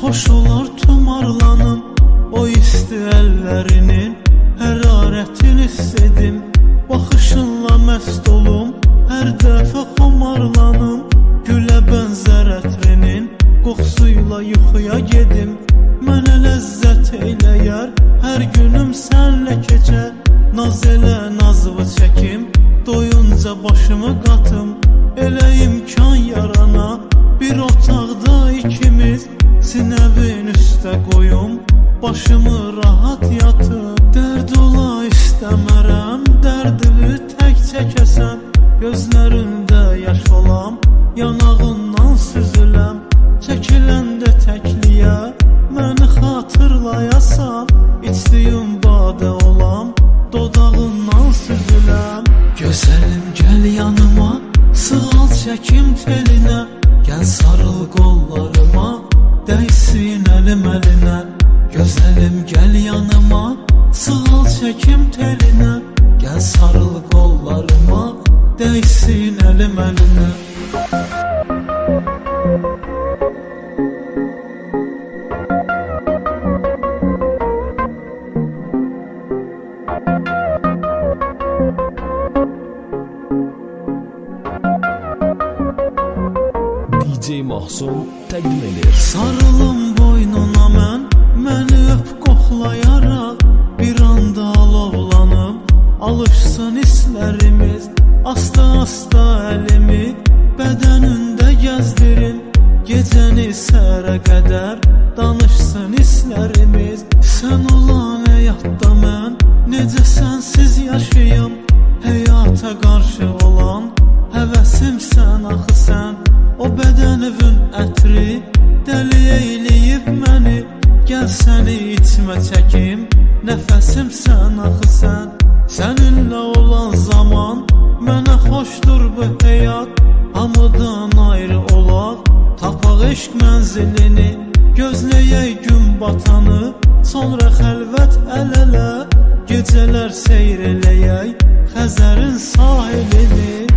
Xoş olar tumarlanım O isti əllərinin Hərarətini hissedim Baxışınla məst olum Hər dəfə xumarlanım Gülə bənzər ətrinin. Qoxusuyla yuxuya gedim Mənə ləzzət eyləyər Hər günüm sənlə keçər Naz elə nazımı çəkim. Doyunca başımı qatım Elə imkan yarana. Bir ikimiz Üstə qoyum Başımı rahat yatım Dərd ola istəmərəm Dərdimi tək çəkəsən Gözlərində yaş olam Yanağından süzüləm Çəkiləndə təkliyə Məni xatırlayasan İçdiyim badə olam Dodağından süzüləm Gözəlim gəl yanıma Sığal çəkim telinə Gəl sarıl qollarıma Dəysin əlim əlinə Gözəlim gəl yanıma. Sığal çəkim telinə Gəl sarıl qollarıma Dəysin əlim əlinə DJ Mahsun təqdim edir. Sarılım boynuna mən Məni öp qoxlayaraq Bir anda alovlanıb Alışsın hislərimiz. Asta-asta əlimi Bədənində gəzdirin. Gecəni səhərə qədər Danışsın hislərimiz. Sən olan həyatda mən Necə sənsiz yaşayım? Həyata qarşı olan Həvəsim sən axı sən O bədənivin ətri Dəli eyləyib məni. Gəl səni içmə çəkim Nəfəsim sən axı sən Səninlə olan zaman Mənə xoşdur bu həyat. Hamıdan ayrı olaq Tapaq eşq mənzilini. Gözləyək gün batanı Sonra xəlvət əl-ələ Gecələr seyr eləyək Xəzərin sahilini